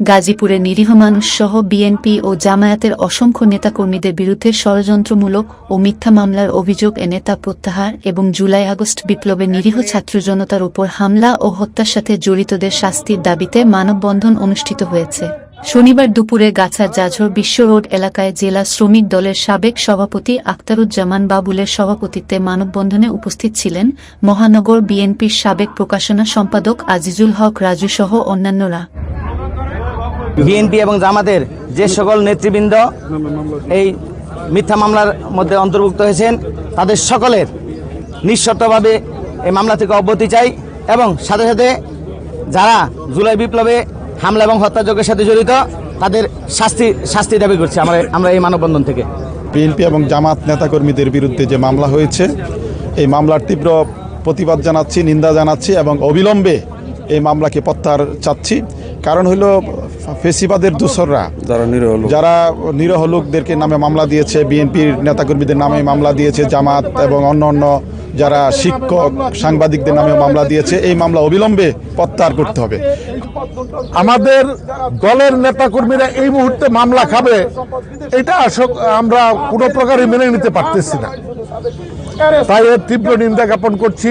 গাজীপুরে নিরীহ মানুষসহ বিএনপি ও জামায়াতের অসংখ্য নেতাকর্মীদের বিরুদ্ধে ষড়যন্ত্রমূলক ও মিথ্যা মামলার অভিযোগ এনে তা প্রত্যাহার এবং জুলাই আগস্ট বিপ্লবে নিরীহ ছাত্র জনতার উপর হামলা ও হত্যার সাথে জড়িতদের শাস্তির দাবিতে মানববন্ধন অনুষ্ঠিত হয়েছে। শনিবার দুপুরে গাছার জাঝর বিশ্ব রোড এলাকায় জেলা শ্রমিক দলের সাবেক সভাপতি আক্তারুজ্জামান বাবুলের সভাপতিত্বে মানববন্ধনে উপস্থিত ছিলেন মহানগর বিএনপির সাবেক প্রকাশনা সম্পাদক আজিজুল হক রাজু সহ অন্যান্যরা। বিএনপি এবং জামাতের যে সকল নেতৃবৃন্দ এই মিথ্যা মামলার মধ্যে অন্তর্ভুক্ত হয়েছেন, তাদের সকলের নিঃশর্তভাবে এই মামলা থেকে অব্যাহতি চাই এবং সাথে সাথে যারা জুলাই বিপ্লবে হামলা এবং হত্যাযজ্ঞের সাথে জড়িত, তাদের শাস্তি শাস্তি দাবি করছি আমরা আমরা এই মানববন্ধন থেকে। বিএনপি এবং জামাত নেতাকর্মীদের বিরুদ্ধে যে মামলা হয়েছে, এই মামলার তীব্র প্রতিবাদ জানাচ্ছি, নিন্দা জানাচ্ছি এবং অবিলম্বে এই মামলাকে প্রত্যাহার চাচ্ছি। কারণ হলো ফেসিবাদের দূসররা যারা নিরহ যারা নিরহ লোকদেরকে নামে মামলা দিয়েছে বিএনপির নেতাকর্মীদের নামে মামলা দিয়েছে জামাত এবং অন্য অন্য যারা শিক্ষক সাংবাদিকদের নামে মামলা দিয়েছে এই মামলা অবিলম্বে প্রত্যাহার করতে হবে। আমাদের দলের নেতাকর্মীরা এই মুহূর্তে মামলা খাবে এটা আমরা কোনো প্রকারে মেনে নিতে পারতেছি না। তাই এর তীব্র নিন্দা জ্ঞাপন করছি।